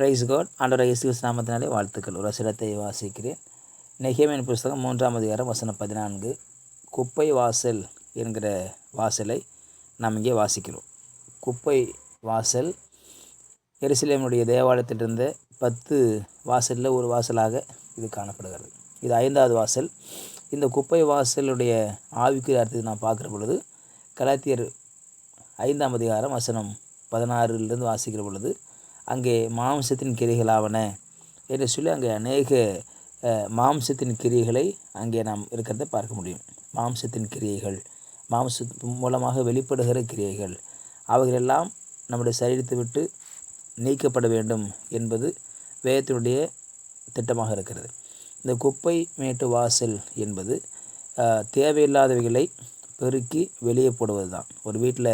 Price code ஆண்டோட இயேசு நாமத்தினாலே வாழ்த்துக்கள். ஒரு சிலத்தை வாசிக்கிறேன். நெகேமின் புஸ்தகம் மூன்றாம் அதிகாரம் வசனம் பதினான்கு. குப்பை வாசல் என்கிற வாசலை நாம் இங்கே வாசிக்கிறோம். குப்பை வாசல். எருசலேமுடைய தேவாலயத்திலிருந்த பத்து வாசலில் ஒரு வாசலாக இது காணப்படுகிறது. இது ஐந்தாவது வாசல். இந்த குப்பை வாசலுடைய ஆவிக்குரிய அர்த்தத்தை நாம் பார்க்குற பொழுது கலாத்தியர் ஐந்தாம் அதிகாரம் வசனம் பதினாறுலேருந்து வாசிக்கிற பொழுது அங்கே மாம்சத்தின் கிரிகளாவன என்று சொல்லி அங்கே அநேக மாம்சத்தின் கிரியைகளை அங்கே நாம் இருக்கிறத பார்க்க முடியும். மாம்சத்தின் கிரியைகள் மாம்ச மூலமாக வெளிப்படுகிற கிரியைகள் அவைகளெல்லாம் நம்முடைய சரீரத்தை விட்டு நீக்கப்பட வேண்டும் என்பது வேதத்தினுடைய திட்டமாக இருக்கிறது. இந்த குப்பை மேட்டு வாசல் என்பது தேவையில்லாதவைகளை பெருக்கி வெளியே போடுவது தான் ஒரு வீட்டில்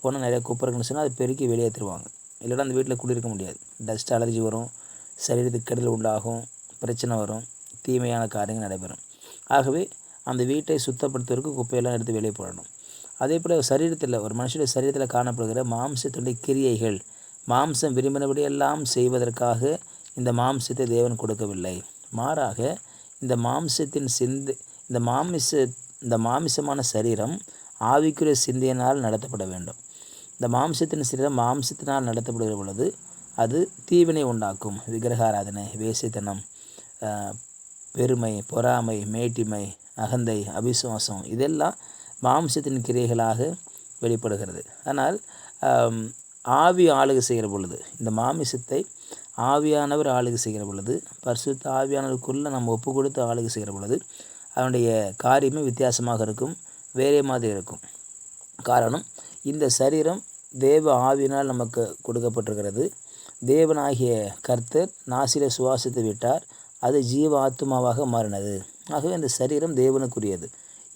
போனால் நிறைய குப்பை இருக்குன்னு சொன்னால் அதை பெருக்கி வெளியேற்றுருவாங்க இல்லைன்னா அந்த வீட்டில் குடியிருக்க முடியாது. டஸ்ட் அலர்ஜி வரும். சரீரத்துக்கு கெடுதல் உண்டாகும். பிரச்சனை வரும். தீமையான காரியங்கள் நடைபெறும். ஆகவே அந்த வீட்டை சுத்தப்படுத்துவதற்கு குப்பையெல்லாம் எடுத்து வெளியே போடணும். அதே போல் சரீரத்தில் ஒரு மனுஷனுடைய சரீரத்தில் காணப்படுகிற மாம்சத்துடைய கிரியைகள் மாம்சம் விரும்பினபடியெல்லாம் செய்வதற்காக இந்த மாம்சத்தை தேவன் கொடுக்கவில்லை. மாறாக இந்த மாம்சத்தின் சிந்து இந்த மாமிச இந்த மாமிசமான சரீரம் ஆவிக்குரிய சிந்தையினால் நடத்தப்பட வேண்டும். இந்த மாம்சத்தின் சிறிதம் மாம்சத்தினால் நடத்தப்படுகிற பொழுது அது தீவினை உண்டாக்கும். விக்கிரகாராதனை வேசித்தனம் பெருமை பொறாமை மேட்டிமை அகந்தை அபிசுவாசம் இதெல்லாம் மாம்சத்தின் கிரியைகளாக வெளிப்படுகிறது. ஆனால் ஆவி ஆளுகை செய்கிற பொழுது இந்த மாமிசத்தை ஆவியானவர் ஆளுகை செய்கிற பொழுது பரிசுத்த ஆவியானவருக்குள்ளே நம்ம ஒப்பு கொடுத்து ஆளுகை செய்கிற பொழுது அதனுடைய காரியமே வித்தியாசமாக இருக்கும் வேறே மாதிரி இருக்கும். காரணம் இந்த சரீரம் தேவ ஆவினால் நமக்கு கொடுக்கப்பட்டிருக்கிறது. தேவனாகிய கர்த்தர் நாசில சுவாசித்து விட்டார். அது ஜீவ ஆத்மாவாக மாறினது. ஆகவே இந்த சரீரம் தேவனுக்குரியது.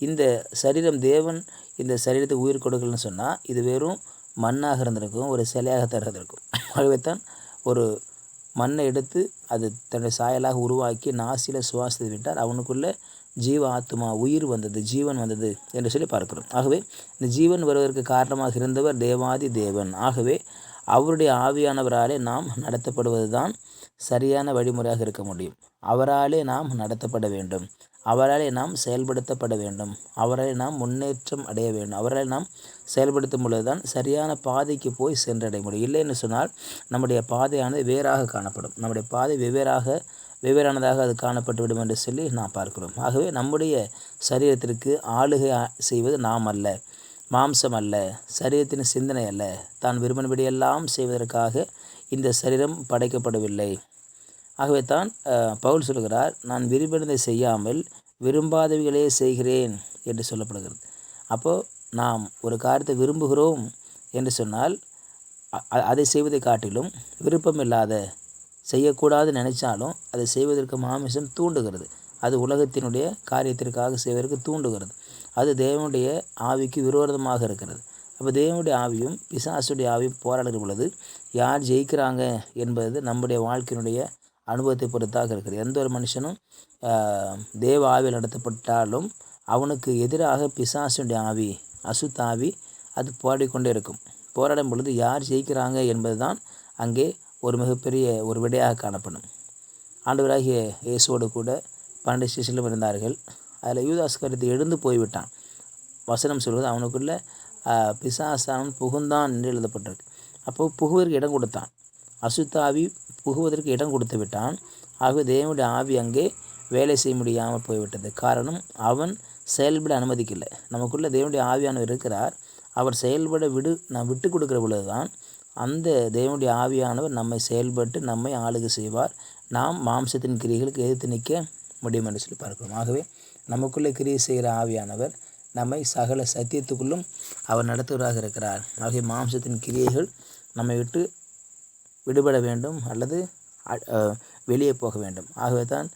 இந்த சரீரம் தேவன் இந்த சரீரத்தை உயிர் கொடுக்கலன்னு சொன்னால் இது வெறும் மண்ணாக இருந்திருக்கும் ஒரு சிலையாக தான் ஆகவே தான் ஒரு மண்ணை எடுத்து அது தன்னுடைய சாயலாக உருவாக்கி நாசில சுவாசித்து விட்டார். அவனுக்குள்ளே ஜீவ ஆத்மா உயிர் வந்தது ஜீவன் வந்தது என்று சொல்லி பார்க்கிறோம். ஆகவே இந்த ஜீவன் வருவதற்கு காரணமாக இருந்தவர் தேவாதி தேவன். ஆகவே அவருடைய ஆவியானவராலே நாம் நடத்தப்படுவது தான் சரியான வழிமுறையாக இருக்க முடியும். அவராலே நாம் நடத்தப்பட வேண்டும். அவராலே நாம் செயல்படுத்தப்பட வேண்டும். அவராலே நாம் முன்னேற்றம் அடைய வேண்டும். அவராலே நாம் செயல்படுத்தும் பொழுதுதான் சரியான பாதைக்கு போய் சென்றடைய முடியும். இல்லைன்னு சொன்னால் நம்முடைய பாதையானது வேறாக காணப்படும். நம்முடைய பாதை வெவ்வேறாக வெவ்வேறானதாக அது காணப்பட்டுவிடும் என்று சொல்லி நாம் பார்க்கிறோம். ஆகவே நம்முடைய சரீரத்திற்கு ஆளுகை செய்வது நாம் அல்ல மாம்சம் அல்ல சரீரத்தின் சிந்தனை அல்ல. தான் விரும்பினபடியெல்லாம் செய்வதற்காக இந்த சரீரம் படைக்கப்படவில்லை. ஆகவே தான் பவுல் சொல்கிறார் நான் விரும்பினதை செய்யாமல் விரும்பாதவைகளே செய்கிறேன் என்று சொல்லப்படுகிறது. அப்போது நாம் ஒரு காரியத்தை விரும்புகிறோம் என்று சொன்னால் அதை செய்வதை காட்டிலும் விருப்பமில்லாத செய்யக்கூடாது நினைச்சாலும் அதை செய்வதற்கு மாமிசம் தூண்டுகிறது. அது உலகத்தினுடைய காரியத்திற்காக செய்வதற்கு தூண்டுகிறது. அது தேவனுடைய ஆவிக்கு விரோதமாக இருக்கிறது. அப்போ தேவனுடைய ஆவியும் பிசாசுடைய ஆவியும் போராடுகிற பொழுது யார் ஜெயிக்கிறாங்க என்பது நம்முடைய வாழ்க்கையினுடைய அனுபவத்தை பொறுத்தாக இருக்குது. எந்த ஒரு மனுஷனும் தேவ ஆவியில் நடத்தப்பட்டாலும் அவனுக்கு எதிராக பிசாசுடைய ஆவி அசுத்தாவி அது போராடிக்கொண்டே இருக்கும். போராடும் பொழுது யார் ஜெயிக்கிறாங்க என்பதுதான் அங்கே ஒரு மிகப்பெரிய ஒரு விடையாக காணப்படும். ஆண்டவராகிய இயேசுவோடு கூட பன்னெண்டு சிசிலும் இருந்தார்கள். அதில் யூதாஸ் கருத்து எழுந்து போய்விட்டான். வசனம் சொல்வது அவனுக்குள்ள ஆஹ், புகுந்தான் என்று எழுதப்பட்டிருக்கு. அப்போ புகுவதற்கு இடம் கொடுத்தான். அசுத்தாவி புகுவதற்கு இடம் கொடுத்து விட்டான். ஆகவே தேவனுடைய ஆவி அங்கே வேலை செய்ய முடியாமல் போய்விட்டது. காரணம் அவன் செயல்பட அனுமதிக்கலை. நமக்குள்ளே தேவனுடைய ஆவியானவர் இருக்கிறார். அவர் செயல்பட விடு நான் விட்டு கொடுக்கிற பொழுதுதான் அந்த தேவனுடைய ஆவியானவர் நம்மை செயல்பட்டு நம்மை ஆளுகை செய்வார். நாம் மாம்சத்தின் கிரியைகளுக்கு எதிர்த்து நிற்க முடியும் என்று சொல்லி பார்க்கிறோம். ஆகவே நமக்குள்ளே கிரியை செய்கிற ஆவியானவர் நம்மை சகல சத்தியத்துக்குள்ளும் அவர் நடத்துவராக இருக்கிறார். ஆகிய மாம்சத்தின் கிரியைகள் நம்மை விட்டு விடுபட வேண்டும் அல்லது அ- வெளியே போக வேண்டும். ஆகவே தான்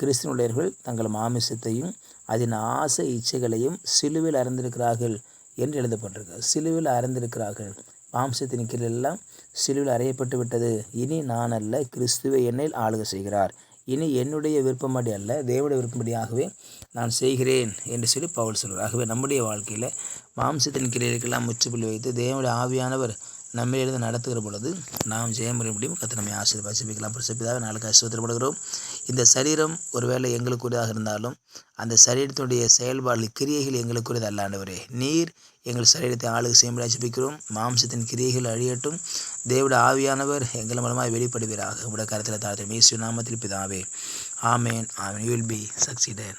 கிறிஸ்தனுடையர்கள் தங்கள் மாமிசத்தையும் அதன் ஆசை இச்சைகளையும் சிலுவில் அறிந்திருக்கிறார்கள் என்று எழுதப்பட்டிருக்கு. சிலுவில் அறிந்திருக்கிறார்கள். மாம்சத்தின் கீழெல்லாம் சிலுவில் அறையப்பட்டு விட்டது. இனி நான் அல்ல கிறிஸ்துவை என்னில் ஆளுக செய்கிறார். இனி என்னுடைய விருப்பப்படி அல்ல தேவனுடைய விருப்பப்படியாகவே நான் செய்கிறேன் என்று சொல்லி பவுல் சொல்கிறார். ஆகவே நம்முடைய வாழ்க்கையில் மாம்சத்தின் கிரியைகளுக்கெல்லாம் முற்றுப்புள்ளி வைத்து தேவனுடைய ஆவியானவர் நம்மிலிருந்து நடத்துகிற பொழுது நாம் ஜெயம் பெற முடியும். கத்தை நம்மை ஆசீர்வாதி ஜெபிக்கலாம் பிரசப்பிதாக நாளுக்கு ஆசீர்வதிப்படுகிறோம் இந்த சரீரம் ஒருவேளை எங்களுக்குரியதாக இருந்தாலும் அந்த சரீரத்தினுடைய செயல்பாடு கிரியைகள் எங்களுக்குரியது அல்லாண்டவரே நீர் எங்கள் சரீரத்தை ஆளுக்கு செய்யும்படி ஜெபிக்கிறோம் மாம்சத்தின் கிரியைகள் அழியட்டும். தேவட ஆவியானவர் எங்கள் மூலமாக வெளிப்படுவீராக. உடைய கருத்தில் தாழ்த்த மேசு நாமத்தில் பிதாவே. ஆமேன். ஆமேன். You will be succeeded